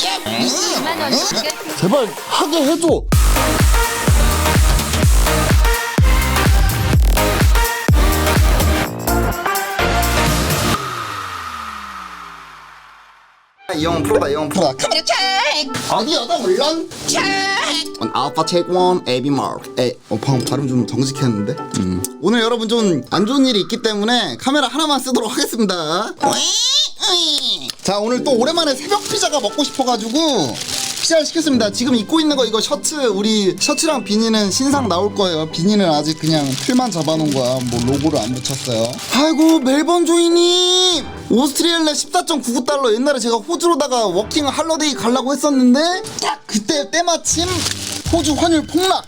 2만 원 제발 하게 해줘. 이형 프로다 이형 프로다 카메라 체크 어디여다 물론. 체크 알파 체크 원 에비 마크 에 어, 방금 발음 좀 정직했는데? 음. 오늘 여러분 좀 안 좋은 일이 있기 때문에 카메라 하나만 쓰도록 하겠습니다. 자 오늘 또 오랜만에 새벽 피자가 먹고 싶어가지고 피자를 시켰습니다. 지금 입고 있는 거 이거 셔츠 우리 셔츠랑 비니는 신상 나올 거예요. 비니는 아직 그냥 틀만 잡아놓은 거야. 뭐 로고를 안 붙였어요. 아이고 멜번 조이님! 오스트리엘레 14.99달러. 옛날에 제가 호주로다가 워킹 할러데이 가려고 했었는데 딱 그때 때마침 호주 환율 폭락!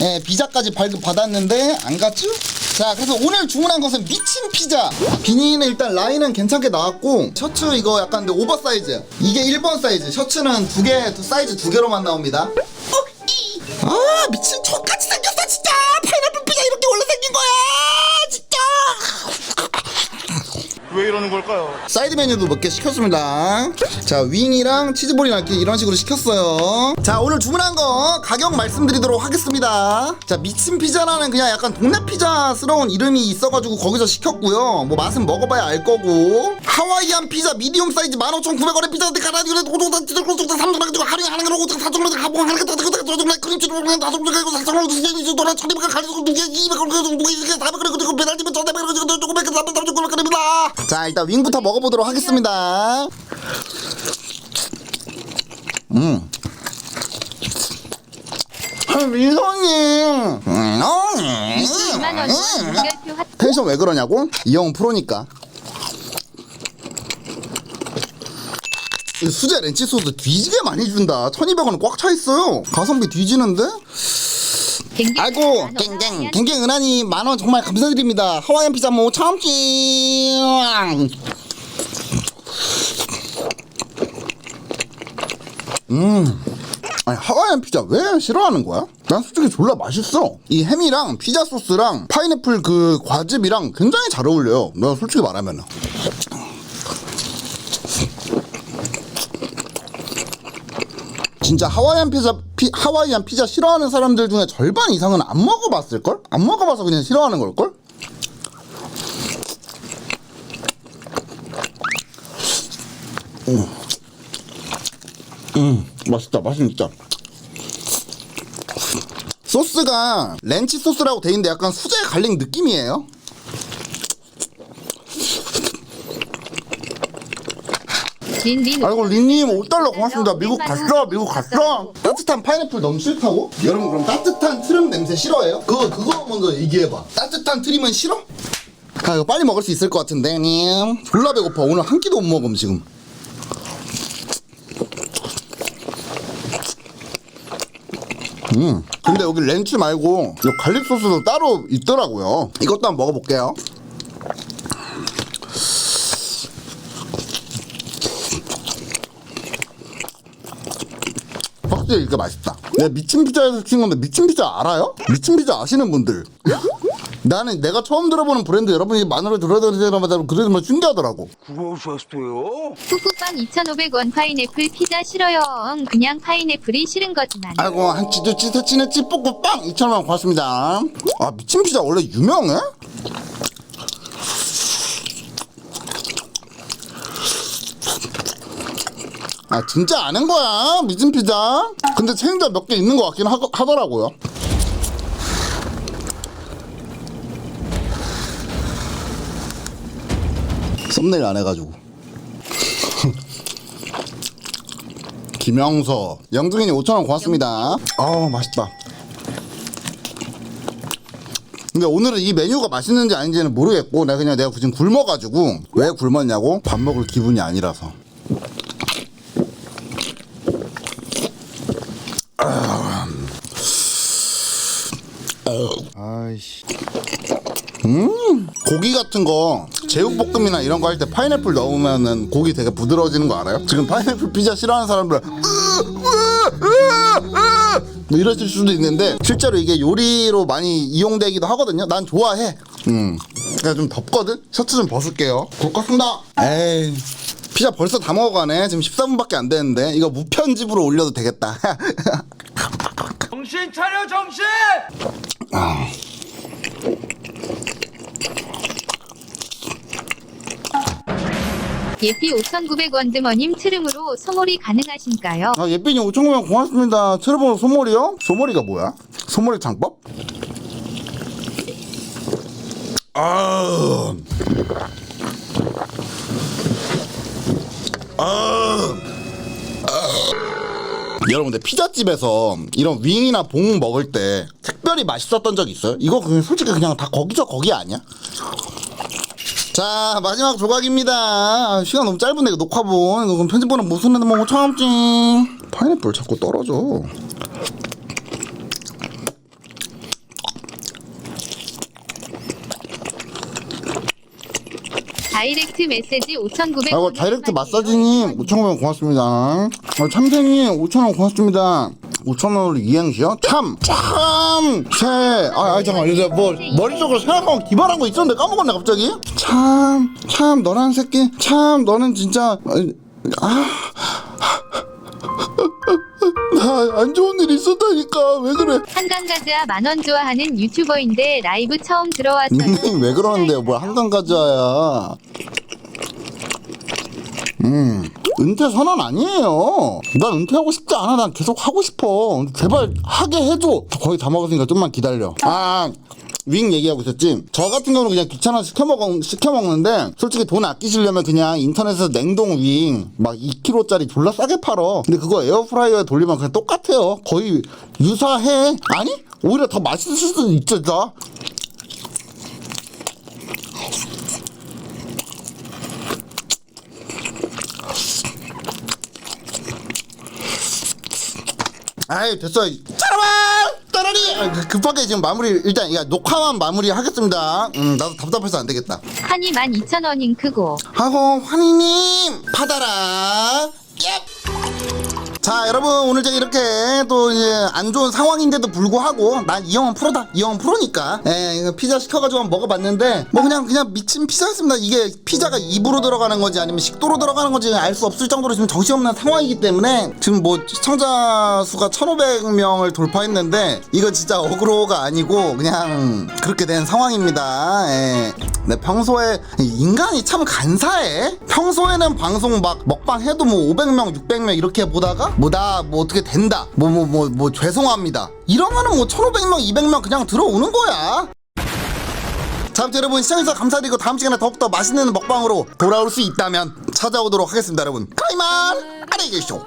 예, 비자까지 발급 받았는데 안 갔죠? 자, 그래서 오늘 주문한 것은 미친 피자. 비니는 일단 라인은 괜찮게 나왔고 셔츠 이거 약간 근데 오버사이즈. 이게 1번 사이즈. 셔츠는 두 개, 두 사이즈 두 개로만 나옵니다. 아, 미친 족같이 생겼 왜 이러는 걸까요? 사이드 메뉴도 몇 개 시켰습니다. 자, 윙이랑 치즈볼이랑 이렇게 이런 식으로 시켰어요. 자, 오늘 주문한 거 가격 말씀드리도록 하겠습니다. 자, 미친 피자라는 그냥 약간 동네 피자스러운 이름이 있어가지고 거기서 시켰고요. 뭐 맛은 먹어봐야 알 거고. 하와이안 피자 미디움 사이즈 15,900원의 피자인데 가라지고 도종다 찌들고종다 삼종다 하루에 하는 거로 사종로 가봉 하는 거 다다다 도종다 크림치즈 다섯 개 그리고 사종로 두개 도라 천이백 가리고 두개 이백 원 그리고 두개 이게 사백 그리고 그리고 배달지면 천백 그리고 조금 백 삼백 삼십 원 그립니다. 자, 일단 윙부터 먹어보도록 하겠습니다. 음. 아, 민성님. 2만 원 물결표 핫 텐션 왜 그러냐고? 이 형은 프로니까. 이 수제 렌치 소스 뒤지게 많이 준다. 1200원은 꽉차 있어요. 가성비 뒤지는데? 아이고, 갱갱, 갱갱 은하니 만원 정말 감사드립니다. 하와이안 피자 뭐 참기. 음. 아니 하와이안 피자 왜 싫어하는 거야? 난 솔직히 졸라 맛있어. 이 햄이랑 피자 소스랑 파인애플 그 과즙이랑 굉장히 잘 어울려요. 내가 솔직히 말하면. 진짜 하와이안 피자 피, 하와이안 피자 싫어하는 사람들 중에 절반 이상은 안 먹어봤을 걸? 안 먹어봐서 그냥 싫어하는 걸 걸? 음, 음 맛있다, 맛있다. 소스가 렌치 소스라고 돼 있는데 약간 수제 갈릭 느낌이에요. 린 린 아이고 리님 5달러 고맙습니다. 미국 갔어, 미국 갔어. 따뜻한 파인애플 너무 싫다고? 여러분 그럼 따뜻한 트름 냄새 싫어해요? 그거 그거 먼저 얘기해봐. 따뜻한 트림은 싫어? 아 이거 빨리 먹을 수 있을 것 같은데 님. 졸라 배고파. 오늘 한 끼도 못 먹음 지금. 음. 근데 여기 렌치 말고 이 갈릭 소스도 따로 있더라고요. 이것도 한번 먹어볼게요. 확실히 이게 맛있다. 내가 미친 피자에서 시킨 건데 미친 피자 알아요? 미친 피자 아시는 분들. 나는 내가 처음 들어보는 브랜드 여러분이 만으로 들어드리자마자 그래도 신기하더라고. 구워주셨어요? 푸푸빵 2,500원 파인애플 피자 싫어요 응, 그냥 파인애플이 싫은 거지 난 아이고 한 찌도 찌서치는 찌뿌꾸 빵 2천원 고맙습니다. 아 미친 피자 원래 유명해? 아 진짜 아는 거야 미친 피자. 근데 체인점 몇개 있는 것 같긴 하, 하더라고요. 썸네일 안 해가지고. 김영서 영등이님 5천원 고맙습니다 아 맛있다 근데 오늘은 이 메뉴가 맛있는지 아닌지는 모르겠고 내가 그냥 내가 지금 굶어가지고 왜 굶었냐고 밥 먹을 기분이 아니라서 아이씨 음 고기 같은 거 제육볶음이나 이런 거 할 때 파인애플 넣으면은 고기 되게 부드러워지는 거 알아요? 지금 파인애플 피자 싫어하는 사람들 뭐 이러실 수도 있는데 실제로 이게 요리로 많이 이용되기도 하거든요 난 좋아해 음. 그냥 좀 덥거든? 셔츠 좀 벗을게요. 굴껐습니다. 에이. 피자 벌써 다 먹어가네. 지금 14분밖에 안 되는데. 이거 무편집으로 올려도 되겠다. 정신 차려 정신! 예피 5,900원 드머님 트름으로 소몰이 가능하신가요? 아, 예빈이 5,900원 고맙습니다. 트러블 소몰이요? 소몰이가 뭐야? 소몰이 장법? 아. 아. 여러분들 피자집에서 이런 윙이나 봉 먹을 때 특별히 맛있었던 적 있어요? 이거 그냥 솔직히 그냥 다 거기서 거기 아니야? 자 마지막 조각입니다. 아, 시간 너무 짧은데 이거 녹화본. 이거 그럼 편집본은 못 쓰는데 뭐 참지 파인애플 자꾸 떨어져 다이렉트 메시지 5,900원. 아이고 다이렉트 마사지님 5,000원 고맙습니다 아, 참새님 5,000원 고맙습니다 5,000원으로 이행시요? 참! 참! 새! 아, 아 잠깐만 이제 뭐 머릿속으로 생각하고 기발한 거 있었는데 까먹었네 갑자기 참! 참 너란 새끼 참 너는 진짜 아... 있었다니까 왜 그래 한강가즈아 만원 좋아하는 유튜버인데 라이브 처음 들어왔어요. 왜 그러는데요? 뭘 한강 가자야. 음, 은퇴 선언 아니에요. 난 은퇴하고 싶지 않아. 난 계속 하고 싶어. 제발 하게 해줘. 거의 다 먹었으니까 좀만 기다려. 아. 윙 얘기하고 있었지. 저 같은 경우는 그냥 귀찮아 시켜 먹 시켜 먹는데 솔직히 돈 아끼시려면 그냥 인터넷에서 냉동 윙 막 2kg짜리 졸라 싸게 팔어. 근데 그거 에어프라이어에 돌리면 그냥 똑같아요. 거의 유사해. 아니? 오히려 더 맛있을 수도. 진짜. 아이 됐어 짜라만 따라리 아, 그- 급하게 지금 마무리 일단 야 녹화만 마무리 하겠습니다 음 나도 답답해서 안 되겠다 한이 12,000원인 크고. 하고 환희님 받아라 예. 자 여러분 오늘 제가 이렇게 또 이제 안 좋은 상황인데도 불구하고 난 이 형은 프로다 이 형은 프로니까 예 이거 피자 시켜가지고 한번 먹어봤는데 뭐 그냥 그냥 미친 피자였습니다 이게 피자가 입으로 들어가는 건지 아니면 식도로 들어가는 건지 알 수 없을 정도로 지금 정신없는 상황이기 때문에 지금 뭐 시청자 수가 1500명을 돌파했는데 이거 진짜 어그로가 아니고 그냥 그렇게 된 상황입니다 예. 네, 평소에 인간이 참 간사해. 평소에는 방송 막 먹방 해도 뭐 500명, 600명 이렇게 보다가 뭐 나 뭐 어떻게 된다. 뭐 뭐 뭐 뭐 죄송합니다. 이러면은 뭐 1,500명, 200명 그냥 들어오는 거야. 자, 아무튼 여러분 시청해주셔서 감사드리고 다음 시간에 더욱더 맛있는 먹방으로 돌아올 수 있다면 찾아오도록 하겠습니다, 여러분. 가이만 안녕히 계십시오.